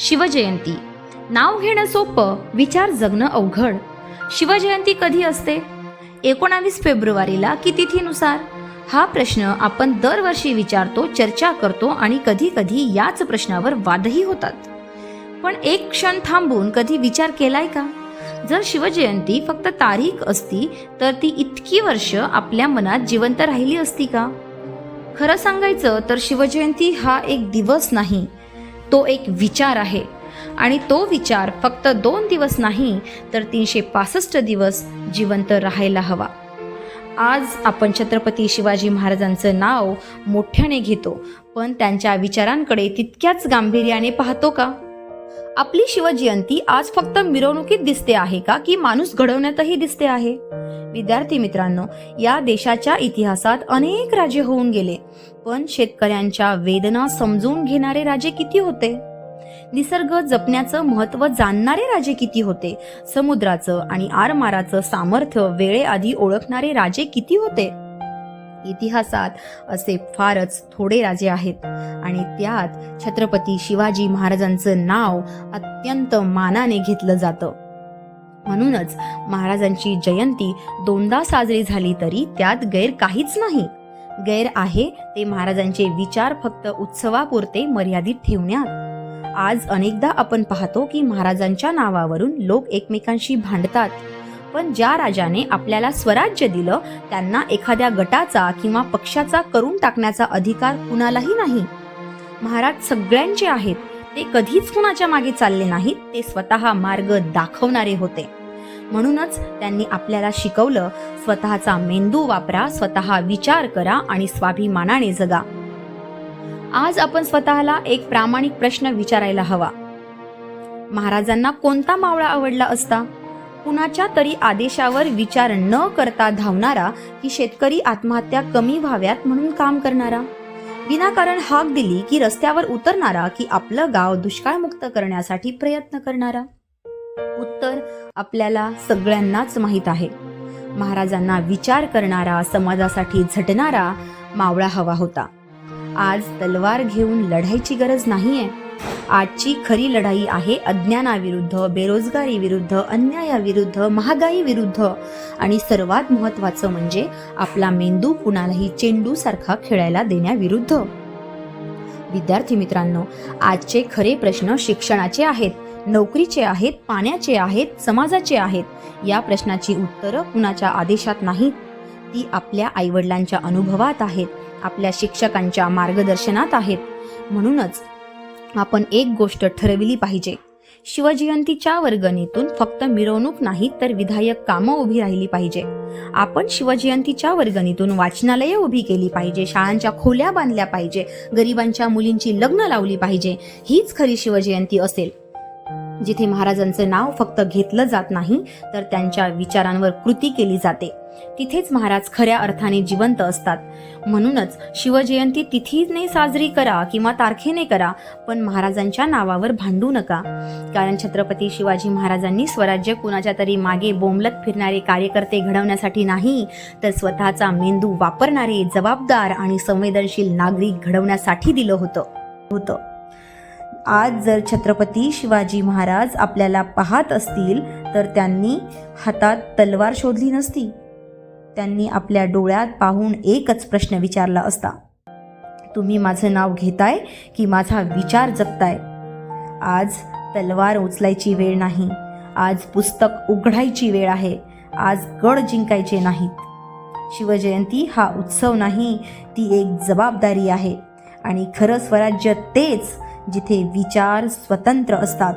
शिवजयंती. नाव घेणं सोपं विचार जगणं अवघड. शिवजयंती कधी असते? एकोणावीस फेब्रुवारीला की तिथीनुसार? हा प्रश्न आपण दरवर्षी विचारतो चर्चा करतो आणि कधी कधी याच प्रश्नावर वादही होतात. पण एक क्षण थांबून कधी विचार केलाय का? जर शिवजयंती फक्त तारीख असती तर ती इतकी वर्ष आपल्या मनात जिवंत राहिली असती का? खरं सांगायचं तर शिवजयंती हा एक दिवस नाही. तो एक विचार आहे. आणि तो विचार फक्त दोन दिवस नाही तर तीनशे पासष्ट दिवस जिवंत राहायला हवा. आज आपण छत्रपती शिवाजी महाराजांचं नाव मोठ्याने घेतो पण त्यांच्या विचारांकडे तितक्याच गांभीर्याने पाहतो का? आपली शिवजयंती आज फक्त मिरवणुकीत दिसते आहे का की माणूस घडवण्यातही दिसते आहे? विद्यार्थी मित्रांनो या देशाच्या इतिहासात अनेक राजे होऊन गेले पण शेतकऱ्यांच्या वेदना समजून घेणारे राजे किती होते? निसर्ग जपण्याचं महत्त्व जाणणारे राजे किती होते? समुद्राचं आणि आरमाराचं सामर्थ्य वेळेआधी ओळखणारे राजे किती होते? इतिहासात असे फारच थोडे राजे आहेत. आणि त्यात छत्रपती शिवाजी महाराजांचं नाव अत्यंत मानाने घेतलं जातं. म्हणूनच महाराजांची जयंती दोनदा साजरी झाली तरी त्यात गैर काहीच नाही. गैर आहे ते महाराजांचे विचार फक्त उत्सवापुरते मर्यादित ठेवण्यात. आज अनेकदा आपण पाहतो की महाराजांच्या नावावरून लोक एकमेकांशी भांडतात. पण ज्या राजाने आपल्याला स्वराज्य दिलं त्यांना एखाद्या गटाचा किंवा पक्षाचा करून टाकण्याचा अधिकार कुणालाही नाही. महाराज सगळ्यांचे आहेत. ते कधीच कुणाच्या मागे चालले नाहीत. ते स्वतः मार्ग दाखवणारे होते. म्हणूनच त्यांनी आपल्याला शिकवलं स्वतःचा मेंदू वापरा स्वतः विचार करा आणि स्वाभिमानाने जगा. आज आपण स्वतःला एक प्रामाणिक प्रश्न विचारायला हवा. महाराजांना कोणता मावळा आवडला असता? कुणाच्या तरी आदेशावर विचार न करता धावणारा की शेतकरी आत्महत्या कमी व्हाव्यात म्हणून काम करणारा. विनाकारण हाक दिली की रस्त्यावर उतरणारा की आपलं गाव दुष्काळमुक्त करण्यासाठी प्रयत्न करणारा. उत्तर आपल्याला सगळ्यांनाच माहीत आहे. महाराजांना विचार करणारा समाजासाठी झटणारा मावळा हवा होता. आज तलवार घेऊन लढायची गरज नाहीये. आजची खरी लढाई आहे अज्ञानाविरुद्ध बेरोजगारी विरुद्ध अन्यायाविरुद्ध महागाई विरुद्ध आणि सर्वात महत्वाचं म्हणजे आपला मेंदू कुणालाही चेंडू सारखा खेळायला देण्याविरुद्ध. विद्यार्थी मित्रांनो आजचे खरे प्रश्न शिक्षणाचे आहेत नोकरीचे आहेत पाण्याचे आहेत समाजाचे आहेत. या प्रश्नाची उत्तरं कुणाच्या आदेशात नाहीत. ती आपल्या आईवडिलांच्या अनुभवात आहेत आपल्या शिक्षकांच्या मार्गदर्शनात आहेत. म्हणूनच आपण एक गोष्ट ठरविली पाहिजे. शिवजयंतीच्या वर्गणीतून फक्त मिरवणूक नाही तर विधायक कामं उभी राहिली पाहिजे. आपण शिवजयंतीच्या वर्गणीतून वाचनालये उभी केली पाहिजे शाळांच्या खोल्या बांधल्या पाहिजे गरिबांच्या मुलींची लग्न लावली पाहिजे. हीच खरी शिवजयंती असेल. जिथे महाराजांचं नाव फक्त घेतलं जात नाही तर त्यांच्या विचारांवर कृती केली जाते. तिथेच महाराज खऱ्या अर्थाने जिवंत असतात. म्हणूनच शिवजयंती तिथीने साजरी करा किंवा तारखेने करा पण महाराजांच्या नावावर भांडू नका. कारण छत्रपती शिवाजी महाराजांनी स्वराज्य कुणाच्या तरी मागे बोंबलत फिरणारे कार्यकर्ते घडवण्यासाठी नाही तर स्वतःचा मेंदू वापरणारे जबाबदार आणि संवेदनशील नागरिक घडवण्यासाठी दिलं होतं. होतं. आज जर छत्रपती शिवाजी महाराज आपल्याला पाहत असतील तर त्यांनी हातात तलवार शोधली नसती. त्यांनी आपल्या डोळ्यात पाहून एकच प्रश्न विचारला असता. तुम्ही माझं नाव घेताय की माझा विचार जगताय आज तलवार उचलायची वेळ नाही. आज पुस्तक उघडायची वेळ आहे. आज गड जिंकायचे नाहीत. शिवजयंती हा उत्सव नाही ती एक जबाबदारी आहे. आणि खरं स्वराज्य तेच जिथे विचार स्वतंत्र असतात.